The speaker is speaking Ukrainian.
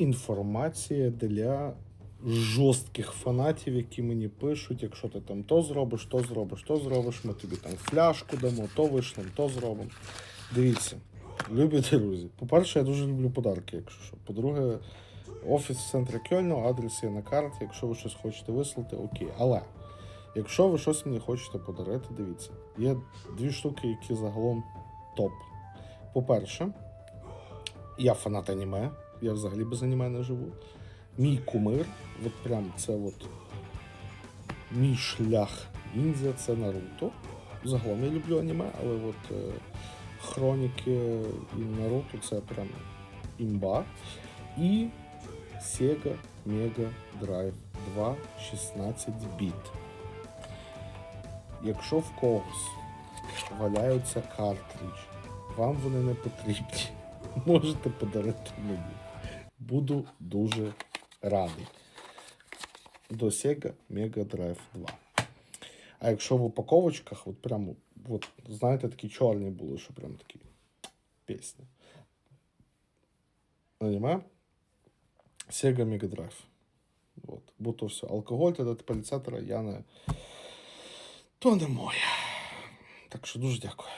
інформація для жорстких фанатів, які мені пишуть, якщо ти там то зробиш, то зробиш, то зробиш, ми тобі там фляжку дамо, то вишлем, то зробимо. Дивіться, любі друзі. По-перше, я дуже люблю подарки, якщо що. По-друге, офіс в центрі Кьольну, адрес є на карті. Якщо ви щось хочете вислати, окей. Але якщо ви щось мені хочете подарити, дивіться, є дві штуки, які загалом топ. По-перше, я фанат аніме, я взагалі без аніме не живу. Мій кумир, от прям це от мій шлях ніндзя це Наруто. Загалом я люблю аніме, але от е, хроніки і Наруто це прям імба. І Sega Mega Drive 2 16 біт. Якщо в когось валяються картриджі, вам вони не потрібні, можете подарити мені. Буду дуже радий. До Sega Mega Drive 2. А якщо в упаковочках, от прямо, от, знаєте, такі чорні були, що прям такі пісні. Аніме? Sega Mega Drive. От. Бо то все. Алкоголь та деталізатора я не. То не моє. Так що дуже дякую.